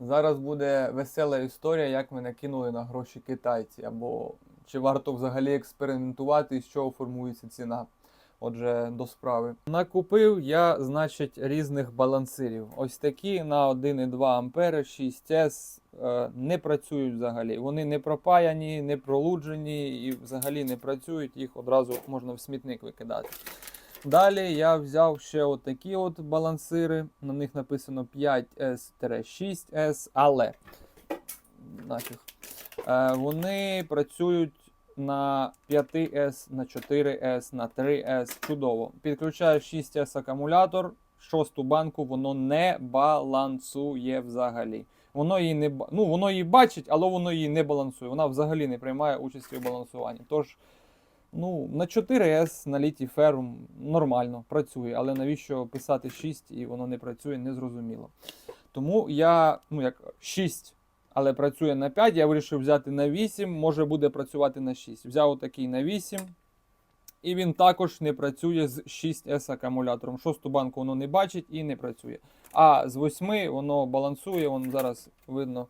Зараз буде весела історія, як мене кинули на гроші китайці, або чи варто взагалі експериментувати, і з чого формується ціна. Отже, до справи. Накупив я, значить, різних балансирів. Ось такі на 1,2 ампери 6С е, не працюють взагалі. Вони не пропаяні, не пролуджені і взагалі не працюють. Їх одразу можна в смітник викидати. Далі я взяв ще от такі от балансири. На них написано 5S-6S, але нафіг. Е, вони працюють на 5S, на 4S, на 3S. Чудово. Підключаю 6S акумулятор, шосту банку воно не балансує взагалі. Воно її не ну, воно її бачить, але воно її не балансує. Вона взагалі не приймає участі у балансуванні. Тож, ну, на 4S на літій ферм нормально працює, але навіщо писати 6 і воно не працює, незрозуміло. Тому я, ну як 6 але працює на 5, я вирішив взяти на 8, може буде працювати на 6. Взяв отакий на 8. І він також не працює з 6S акумулятором. Шосту банку воно не бачить і не працює. А з 8 воно балансує, вон зараз видно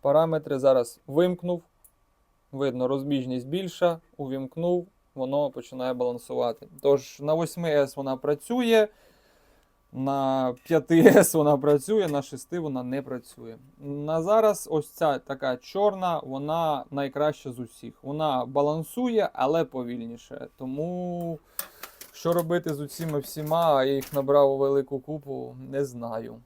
параметри. Зараз вимкнув. Видно, розбіжність більша, увімкнув, воно починає балансувати. Тож на 8S вона працює. На 5S вона працює, на 6 вона не працює. На зараз ось ця така чорна, вона найкраща з усіх. Вона балансує, але повільніше. Тому що робити з усіма всіма, я їх набрав у велику купу, не знаю.